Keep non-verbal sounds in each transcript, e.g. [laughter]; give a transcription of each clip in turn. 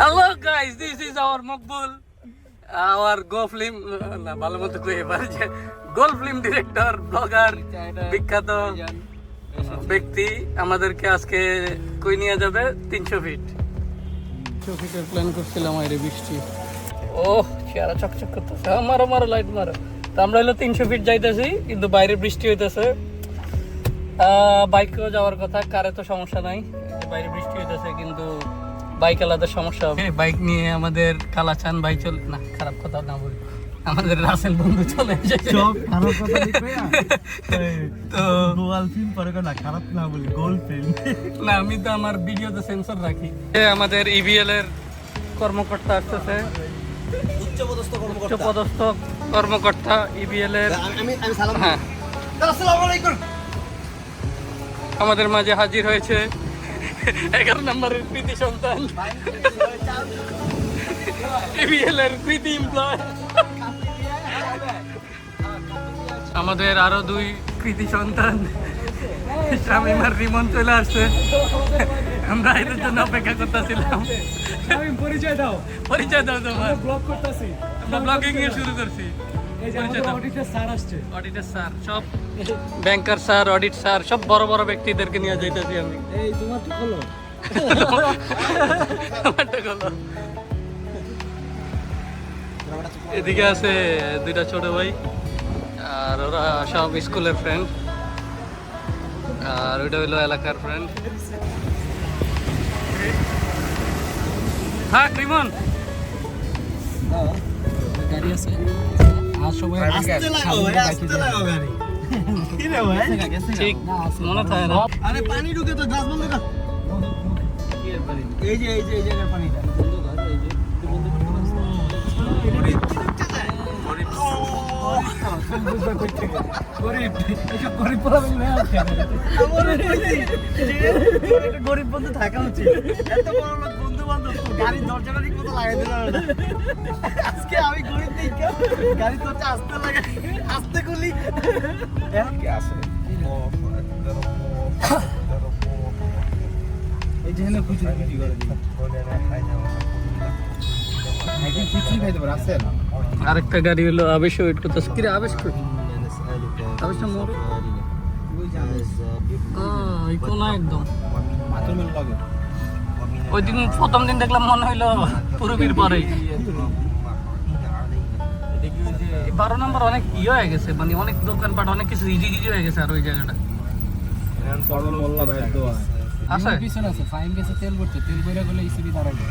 Hello guys this is our Maqbool our go film না ভালো মতো কই এবার যে গোল ফিল্ম ডিরেক্টর ব্লগার বিখ্যাত ব্যক্তি আমাদেরকে আজকে কই নিয়ে যাবে? তিনশো ফিট তিনশো ফিটের প্ল্যান করছিলাম আরে বৃষ্টি। ও চেহারা চকচক করতেছে। হ্যাঁ, মারো মারো লাইট মারো। তো আমরা হলো তিনশো ফিট যাইতেছি কিন্তু বাইরে বৃষ্টি হইতেছে। বাইকেও যাওয়ার কথা কারে তো সমস্যা নাই। বাইরে বৃষ্টি হইতেছে কিন্তু বাইক আলাদা সমস্যা হবে। বাইক নিয়ে আমাদের কালাচান ভাই চল না খারাপ কথা না বলি। আমাদের রাসেল বন্ধু চলে এসেছে। সব খারাপ কথা লিখবে না। [laughs] তো গোয়াল ফিল্ম পরে না খারাপ না বলি গোল ফিল্ম না আমি তো আমার ভিডিওতে সেন্সর রাখি। আমাদের ইভিএল এর কর্মকর্তা আসতেছে। উচ্চপদস্থ উচ্চ পদস্থ কর্মকর্তা ইভিএল এর আমি আমি সালাম হ্যাঁ। আসসালামু আলাইকুম। আমাদের মাঝে হাজির হয়েছে। এগারো নম্বরের কৃতি সন্তান এর কৃতি এমপ্লয় আমাদের আরও দুই কৃতি সন্তান শামিম আর রিমন চলে আসছে আমরা এদের জন্য অপেক্ষা করতেছিলাম পরিচয় দাও পরিচয় দাও তোমার ব্লগ করতেছি আমরা ব্লগিং শুরু করছি অডিটর স্যার সব ব্যাংকার স্যার অডিট স্যার সব বড় বড় ব্যক্তিদেরকে নিয়ে যাইতেছি আমি। এই তোমার তো হলো। এদিকে আছে দুইটা ছোট ভাই আর ওরা সব স্কুলের ফ্রেন্ড আর ওইটা হলো এলাকার ফ্রেন্ড থাক রিমন। গাড়ি আছে। ঠিক মনে থাকে না আরে পানি ঢুকে তো গ্লাস বন্ধ কর। এই যে এই যে এই জায়গার পানিটা। গরিব বন্ধু থাকা উচিত। এত বড় লোক গাড়ির দরজাটা ঠিক মতো লাগাই দিল আজকে আমি গরিব গাড়ির দরজা আসতে লাগাই আসতে খুলি। এখন কি আছে? এই যে খুচরি খুচরি করে আরেকটা গাড়ি হলো আবেশ ওয়েট করতেছে। কিরে আবেশ কই? আবেশটা মোর। এই কোনা একদম। মেলে লাগে। ওই দিন প্রথম দিন দেখলাম মনে হইল পূর্বীর পরে। বারো নম্বর অনেক ইয়ে হয়ে গেছে মানে অনেক দোকানপাট অনেক কিছু ইজি ইজি হয়ে গেছে আর ওই জায়গাটা। মোল্লা আছে পিছনে আছে ফাইন গেছে তেল ভরতে তেল ভরে গেলে ইসিবি দাঁড়াবে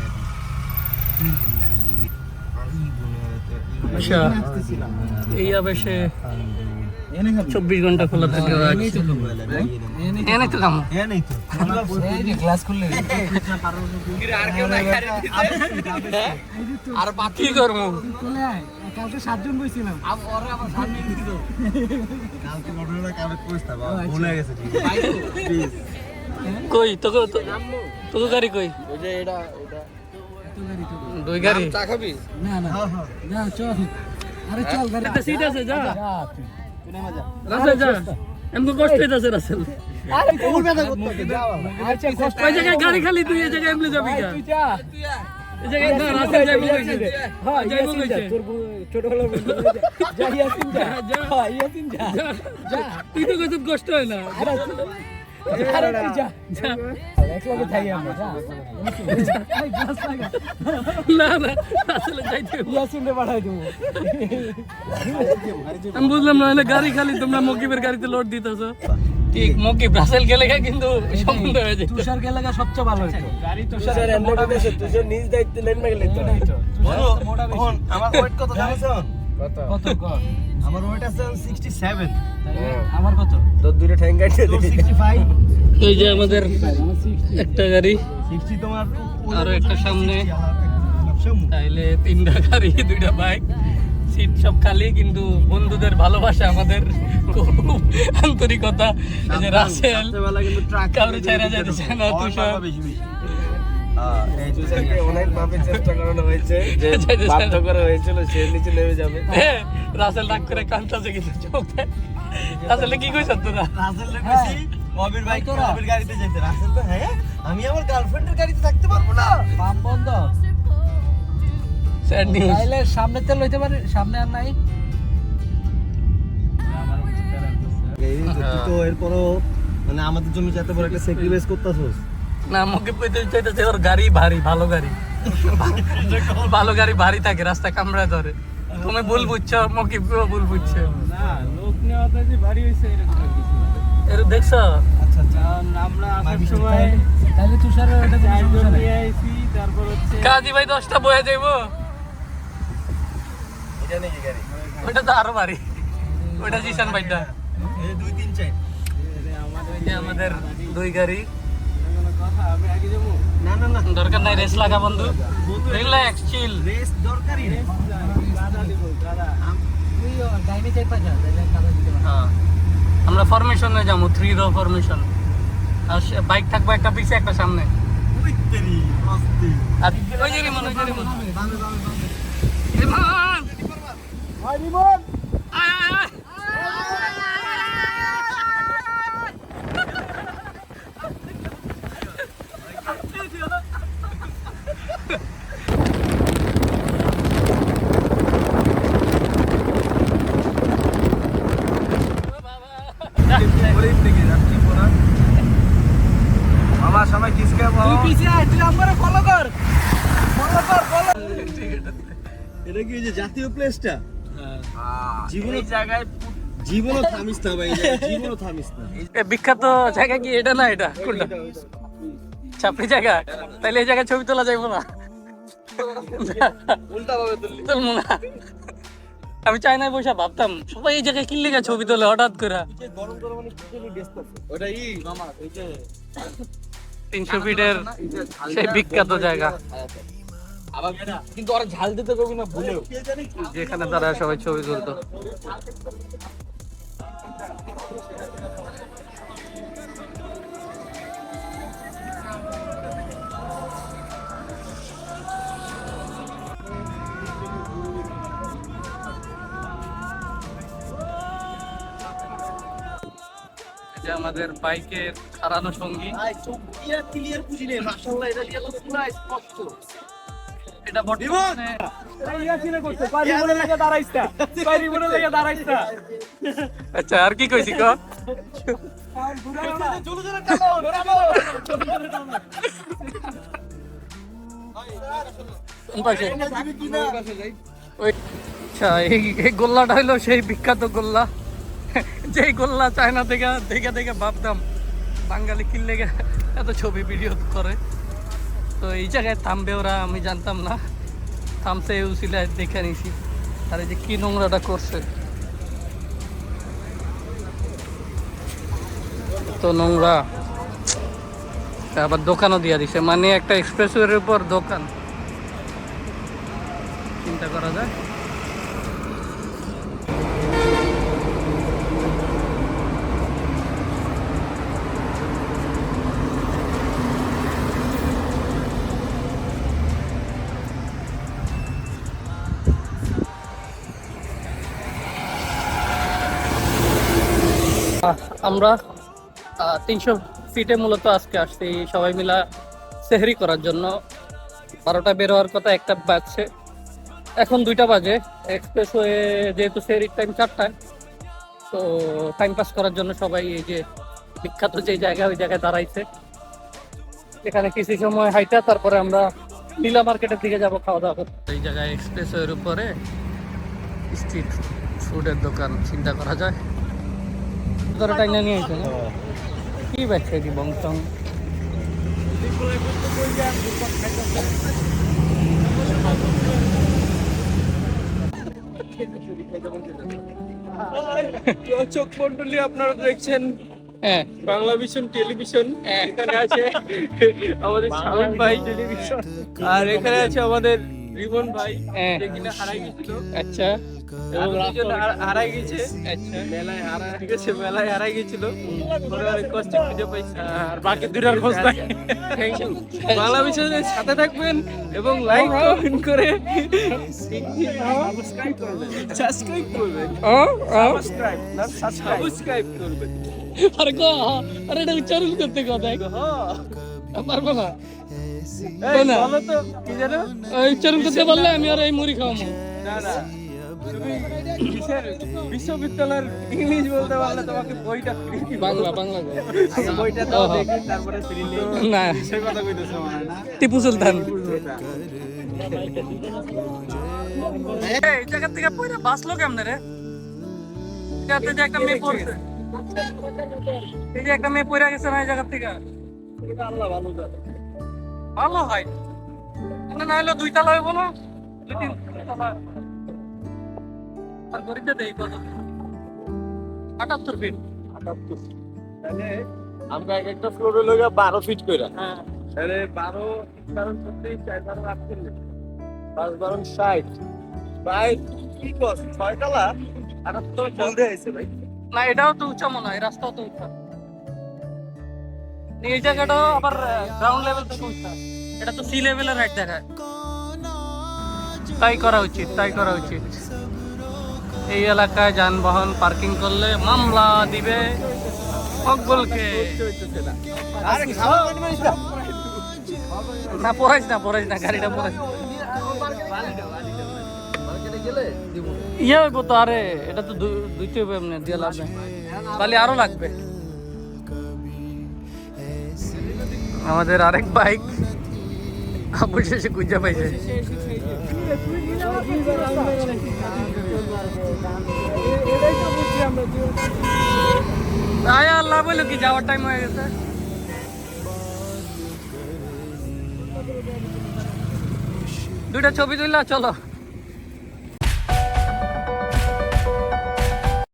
আচ্ছা এই আবেশে চব্বিশ ঘণ্টা খোলা থাকে। এনেই তো খাব এনে এনে তো কাম। হ্যাঁ তো গ্লাস খুললে আর কি করব। কালকে সাতজন বইছিলাম কালকে ঘটনাটা কালকে কইস্তা বাবা ভুলে গেছে ঠিক কই তোকে তো- তোকে গাড়ি কই? দুই গাড়ি। না না। না চল আরে চল গাড়ি সিট আছে যা। যা যা রাসেল যা এমন কষ্ট হইতাছে রাসেল। আরে তোর ব্যথা করতে। যা আচ্ছা কষ্ট ওই জায়গায় গাড়ি খালি তুই এই জায়গায় এমনি যাবি তুই যা। এই জায়গায় না রাসেল যাইবো হ্যাঁ যাইবো ইয়াসিন কইছে তোর ছোট হলো যা। ইয়াসিন যা। যা। হ্যাঁ ইয়াসিন যা। যা, যা তুই তো কষ্ট হয় না। আমি বুঝলাম না হলে গাড়ি খালি তোমরা মকিবের গাড়িতে লোড দিতেছো। ঠিক মকিব রাসেল গেলে কিন্তু সম্বন্ধ হয়ে যায়। তুষার কে সবচেয়ে ভালো গাড়ি তুষার মোটা নিজ দায়িত্বে লেন মেগলে তো। এখন আমার ওয়েট কত জানিস? কত? কত? কত? আমার ওয়েট আছে 67 আমার কত? তোর দুটো ঠ্যাং কাটিয়ে 65 এই যে আমাদের একটা গাড়ি 60 তোমার আরও একটা সামনে। তাইলে তিনটা গাড়ি দুইটা বাইক সিট সব খালি কিন্তু বন্ধুদের ভালোবাসা আমাদের খুব আন্তরিকতা। এই যে রাসেল রাত্রেবেলা কিন্তু ট্রাক কাউরে ছেড়ে যাইতেছে না, তুষার। হ্যাঁ, এই তুষারকে অনেক ভাবে চেষ্টা করানো হয়েছে। [laughs] যে বাধ্য করা হয়েছিল সে নিচে নেমে যাবে। হ্যাঁ, রাসেল রাগ করে কান্তাছে কিন্তু চোখ। রাসেলে কি কইছ তোরা? রাসেল কইছি কবির ভাই কবির গাড়িতে যেতে। রাসেল তো হ্যাঁ আমি আমার গার্লফ্রেন্ডের গাড়িতে থাকতে পারব না। পাম্প বন্ধ। স্যাড নিউজ তাইলে সামনে তেল লইতে পারে সামনে আর নাই। তো এরপরও মানে আমাদের জন্য এত বড় একটা স্যাক্রিফাইস করতেছস। না মুখে পেতে চাইতেছে ওর গাড়ি ভারী ভালো গাড়ি। ভালো গাড়ি ভারী থাকে রাস্তা কামড়ায় ধরে। তুমি ভুল বুঝছ মুখে ভুল বুঝছ। না লোক নেওয়াটা যে ভারী হইছে এরকম কিছু এর দেখছ? আচ্ছা আচ্ছা আমরা আসার সময় তাহলে তুষারের ওটা চারজন নিয়ে আইছি তারপর হচ্ছে কাজী ভাই দশটা বয়ে যাইবো। এটা নাকি গাড়ি? ওটা তো আরও ভারী। ওটা জিসান ভাইটা। এই দুই তিন চাই আমাদের দুই গাড়ি। না না না দরকার নাই রেস লাগা বন্ধু। রিল্যাক্স চিল রেস দরকারই হ্যাঁ। আমরা ফরমেশনে যাব থ্রি রো ফরমেশন আর বাইক থাকবে একটা পিছে, একটা সামনে। ওই যে ভাই রিমন আয়, আয়, আয়। গরিব থেকে যাচ্ছি পোনা মামা সবাই কিসকে তুই পিছে আয় তুই আমারে ফলো কর। ফলো কর ফলো এটা কি যে জাতীয় প্লেসটা জীবনে জায়গায় জীবনও থামিস না ভাই জীবনও থামিস না। বিখ্যাত জায়গা কি? এটা না এটা। কোনটা? চাপড়ি জায়গা? তাইলে এই জায়গায় ছবি তোলা যাইবো না। উল্টা ভাবে তুলবো না। আমি চাইনায় বসে ভাবতাম সবাই এই জায়গায় কিনলে ছবি তোলে হঠাৎ করে? গরম গরম ওটা ই মামা যে তিনশো ফিটের সেই বিখ্যাত জায়গা। আবার কিন্তু ওরা ঝাল দিতে কবি না ভুলেও। যেখানে তারা সবাই ছবি তুলতো। এটা আমাদের বাইকের হারানো সঙ্গী। এটা বর্তমানে আচ্ছা আর কি কইছি ক? আচ্ছা এই গোল্লাটা হইল সেই বিখ্যাত গোল্লা। যেই গোল্লা চায়না থেকে, দেখে দেখে ভাবতাম বাঙালি কিনলে এত ছবি ভিডিও করে। তো এই জায়গায় থামবে ওরা, আমি জানতাম না। থামছে এই উচিলায় দেখে নিছি। আর এই যে কি নোংরাটা করছে। তো নোংরা। আবার দোকানও দিয়া দিছে। মানে একটা এক্সপ্রেসওয়ের উপর দোকান। চিন্তা করা যায়। আমরা তিনশো ফিটে মূলত আজকে আসছি। সবাই মিলা সেহরি করার জন্য। বারোটা বের হওয়ার কথা, একটা বাজছে। এখন দুইটা বাজে। এক্সপ্রেস হয়ে যেহেতু সেহরির টাইম চারটায়, তো টাইম পাস করার জন্য সবাই এই যে বিখ্যাত যে জায়গা, ওই জায়গায় দাঁড়াইছে। এখানে কিছু সময় হাইটা, তারপরে আমরা নীলা মার্কেটের দিকে যাব খাওয়া দাওয়া করতে। এই জায়গায় এক্সপ্রেস এর উপরে স্ট্রিট ফুডের দোকান, চিন্তা করা যায়। ধরো টাইনা নিয়ে কি বাচ্চা কি বংশং চোখ মন্ডলী আপনারা দেখছেন বাংলা ভিশন টেলিভিশন এখানে আছে আমাদের শামিম ভাই টেলিভিশন আর এখানে আছে আমাদের রিবন ভাই হ্যাঁ। যে কিনা হারাই গেছিল। আচ্ছা। হারাই গেছে। আচ্ছা। মেলায় হারা ঠিক মেলায় হারাই গেছিল। অনেক কষ্ট খুঁজে পাইছি। আর বাকি দুটার খোঁজ নাই। বাংলা ভিশনের সাথে থাকবেন এবং লাইক কমেন্ট করে সাবস্ক্রাইব করবেন। সাবস্ক্রাইব করবেন। ও ও। সাবস্ক্রাইব না সাবস্ক্রাইব করবেন। আরে কো আরে এটা উচ্চারণ করতে কথা পারব না। উচ্চারণ করতে পারলে আমি আর এই মুড়ি খাওয়াবো। না না। বিশ্ববিদ্যালয়ের ইংলিশ বলতে পারলে তোমাকে বইটা বাংলা বাংলা বইটা দাও দেখি তারপরে ফ্রি না। সেই কথা কইতেছে না? টিপু সুলতান। এই জায়গা থেকে পয়রা বাঁচলো কেমনে রে? এটাতে যে একটা মেয়ে পড়ছে। এই যে একটা মেয়ে পড়ে গেছে না এই জায়গা থেকে? আল্লাহ ভালো ভালো হয়। মানে না হলে দুই তালা হইব না দুই তিন তালা আর দেই কত আটাত্তর ফিট তাহলে আমরা এক একটা ফ্লোরে লগা বারো ফিট কইরা। হ্যাঁ। তাহলে বারো বারো চার বারো আটচল্লিশ পাঁচ বারো ষাট। প্রায় কি কস? ছয় তলা? আটাত্তর ভাই। না এটাও তো উঁচা মনে হয় রাস্তাও তো উঁচা। এই জায়গাটাও আবার গ্রাউন্ড লেভেল থেকে উঁচা। এটা তো সি লেভেলের রাইট দেখায়। তাই করা উচিত তাই করা উচিত। এই এলাকায় যানবাহন পার্কিং করলে মামলা দিবে মকবুলকে না। পড়াইস না পড়াইস না গাড়িটা পড়াইস। ইয়ে হইব তো আরে এটা তো দুইতে হবে এমনি দিয়ে নেই। তাহলে আরও লাগবে। আমাদের আরেক বাইক। অবশেষে খুঁজে পাইছে আল্লাহ বলল কি যাওয়ার টাইম হয়ে গেছে দুইটা ছবি তুললা চলো